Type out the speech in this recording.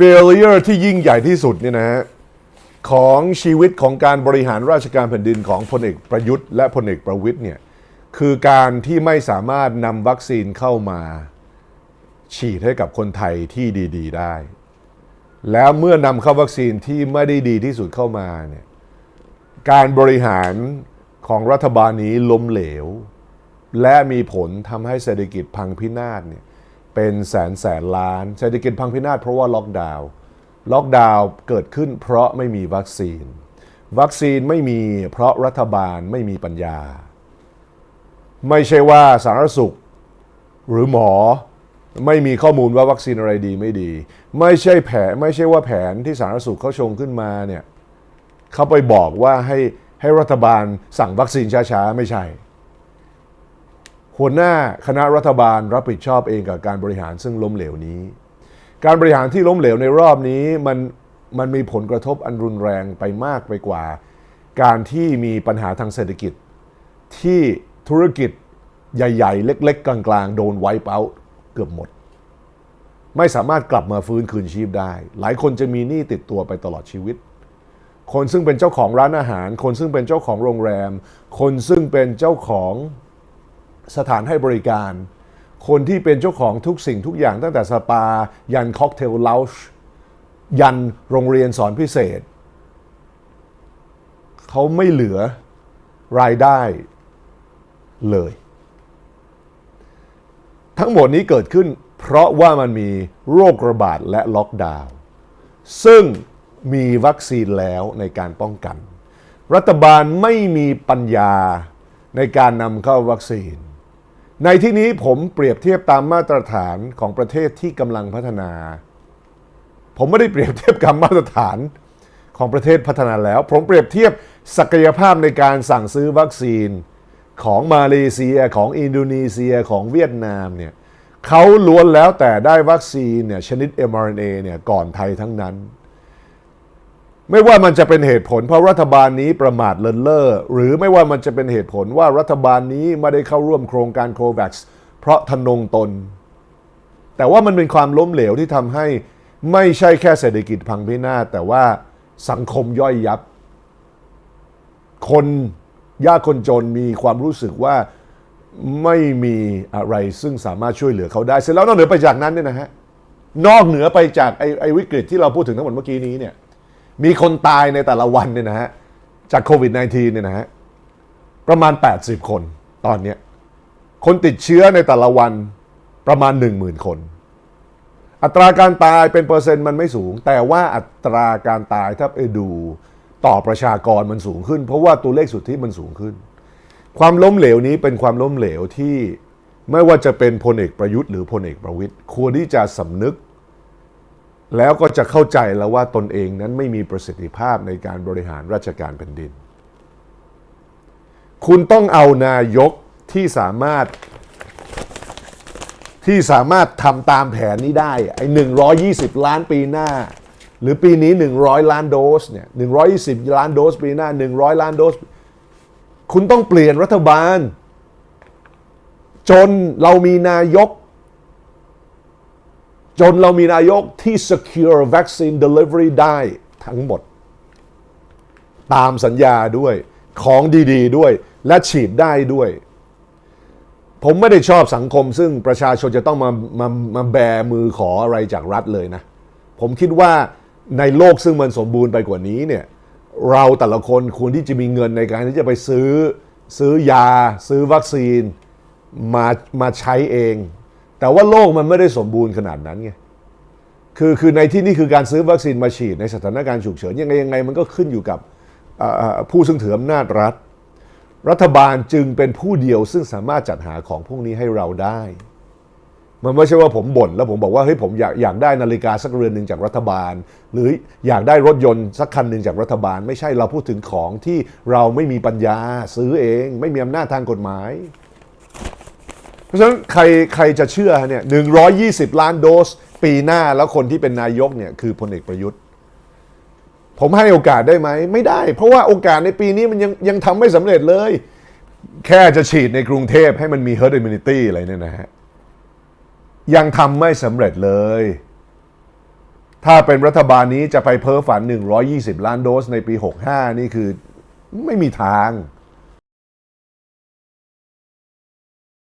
failure ที่ยิ่งใหญ่ที่สุดเนี่ยนะฮะของชีวิตของการบริหารราชการแผ่นดินของพลเอกประยุทธ์และพลเอกประวิทย์เนี่ยคือการที่ไม่สามารถนำวัคซีนเข้ามาฉีดให้กับคนไทยที่ดี ๆ ได้ แล้วเมื่อนำเข้าวัคซีนที่ไม่ได้ดีที่สุดเข้ามาเนี่ยการบริหารของรัฐบาลนี้ล้มเหลว และมีผลทำให้เศรษฐกิจพังพินาศเนี่ย เป็นแสนแสนล้านเศรษฐกิจพังพินาศเพราะว่าล็อกดาวน์ล็อกดาวน์เกิดขึ้นเพราะไม่มีวัคซีน วัคซีนไม่มีเพราะรัฐบาลไม่มีปัญญา ไม่ใช่ว่าสาธารณสุข หรือหมอไม่มีข้อมูลว่าวัคซีนอะไรดีไม่ดี ไม่ใช่แผนไม่ใช่ว่าแผนที่สาธารณสุขเขาชงขึ้นมาเนี่ยเขาไปบอกว่าให้ให้รัฐบาลสั่งวัคซีนช้าๆ ไม่ใช่ หัวหน้าคณะรัฐบาลรับผิดชอบเองกับการบริหารซึ่งล้มเหลวนี้ การบริหารที่ล้มเหลวในรอบนี้มันมันมีผลกระทบอันรุนแรงไปมากไปกว่า การที่มีปัญหาทางเศรษฐกิจ ที่ธุรกิจใหญ่ ๆ เล็ก ๆ กลาง ๆ โดนไวป์เอาเกือบหมด ไม่สามารถกลับมาฟื้นคืนชีพได้ หลายคนจะมีหนี้ติดตัวไปตลอดชีวิต คนซึ่งเป็นเจ้าของร้านอาหาร คนซึ่งเป็นเจ้าของโรงแรม คนซึ่งเป็นเจ้าของ สถานให้บริการ คนที่เป็นเจ้าของทุกสิ่งทุกอย่างตั้งแต่สปา ยันค็อกเทลเลาช์ยันโรงเรียนสอนพิเศษ เขาไม่เหลือรายได้เลย ทั้งหมดนี้เกิดขึ้นเพราะว่ามันมีโรคระบาดและล็อกดาวน์ซึ่งมีวัคซีนแล้วในการป้องกัน รัฐบาลไม่มีปัญญาในการนำเข้าวัคซีน ในที่นี้ผมเปรียบเทียบตามมาตรฐานของประเทศที่กำลังพัฒนา ผมไม่ได้เปรียบเทียบกับมาตรฐานของประเทศพัฒนาแล้ว ผมเปรียบเทียบศักยภาพในการสั่งซื้อวัคซีนของมาเลเซียของอินโดนีเซียของเวียดนามเนี่ยเขาล้วนแล้วแต่ได้วัคซีนเนี่ยชนิด mRNA เนี่ยก่อนไทยทั้งนั้น ไม่ว่ามันจะเป็นเหตุผลเพราะรัฐบาลนี้ประมาทเลินเล่อหรือไม่ว่ามันจะเป็นเหตุผลว่ารัฐบาลนี้ไม่ได้เข้าร่วมโครงการโควัคเพราะทนงตน แต่ว่ามันเป็นความล้มเหลวที่ทำให้ไม่ใช่แค่เศรษฐกิจพังพินาศแต่ว่าสังคมย่อยยับ คนยากคนจนมีความรู้สึกว่าไม่มีอะไรซึ่งสามารถช่วยเหลือเขาได้ เสร็จแล้วนอกเหนือไปจากนั้นเนี่ยนะฮะนอกเหนือไปจากไอ้ไอ้วิกฤตที่เราพูดถึงทั้งหมดเมื่อกี้นี้เนี่ย มีคนตายในแต่ละวันเนี่ยนะฮะจากโควิด -19 เนี่ยนะฮะประมาณ 80 คนตอนนี้คนติดเชื้อในแต่ละวันประมาณ 10,000 คน อัตราการตายเป็นเปอร์เซ็นต์มันไม่สูง แต่ว่าอัตราการตายถ้าไปดูต่อประชากรมันสูงขึ้น เพราะว่าตัวเลขสุทธิมันสูงขึ้น ความล้มเหลวนี้เป็นความล้มเหลวที่ไม่ว่าจะเป็นพลเอกประยุทธ์หรือพลเอกประวิตยควรที่จะสำนึก แล้วก็จะเข้าใจแล้วว่าตนเองนั้นไม่มีประสิทธิภาพในการบริหารราชการแผ่นดิน คุณต้องเอานายกที่สามารถที่สามารถทำตามแผนนี้ได้ไอ้120 ล้านปีหน้า หรือปีนี้ 100 ล้านโดสเนี่ย120 ล้านโดสปีหน้า 100 ล้านโดส คุณต้องเปลี่ยนรัฐบาล จนเรามีนายก จนเรามีนายกที่ secure vaccine delivery ได้ทั้งหมด ตามสัญญาด้วยของดีๆด้วยและฉีดได้ด้วย ผมไม่ได้ชอบสังคม ซึ่งประชาชนจะต้องมามามาแบมือขออะไรจากรัฐเลยนะ ผมคิดว่าในโลกซึ่งมันสมบูรณ์ไปกว่านี้เนี่ยเราแต่ละคนควรที่จะมีเงินในการที่จะไปซื้อซื้อยา ซื้อวัคซีนมามาใช้เอง แต่ว่าโลกมันไม่ได้สมบูรณ์ขนาดนั้นไงคือคือในที่นี่คือการซื้อวัคซีนมาฉีดในสถานการณ์ฉุกเฉินยังไงยังไงมันก็ขึ้นอยู่กับผู้ซึ่งถืออำนาจรัฐ รัฐบาลจึงเป็นผู้เดียวซึ่งสามารถจัดหาของพวกนี้ให้เราได้ มันไม่ใช่ว่าผมบ่นแล้วผมบอกว่าเฮ้ยผมอยากอยากได้นาฬิกาสักเรือนหนึ่งจากรัฐบาล หรืออยากได้รถยนต์สักคันหนึ่งจากรัฐบาล ไม่ใช่เราพูดถึงของที่เราไม่มีปัญญาซื้อเอง ไม่มีอำนาจทางกฎหมาย เพราะฉะนั้นใครใครจะเชื่อเนี่ยหนึ่งล้านโดส ปีหน้าแล้วคนที่เป็นนายกเนี่ยคือพลเอกประยุทธ์ ผมให้โอกาสได้ไหม ไม่ได้ เพราะว่าโอกาสในปีนี้มันยังยังทำไม่สำเร็จเลย แค่จะฉีดในกรุงเทพให้มันมี herd immunity อะไรเนี่ยนะฮะยังทำไม่สำเร็จเลย ถ้าเป็นรัฐบาลนี้จะไปเพ้อฝัน 120 ล้านโดสในปี 65 นี่คือไม่มีทาง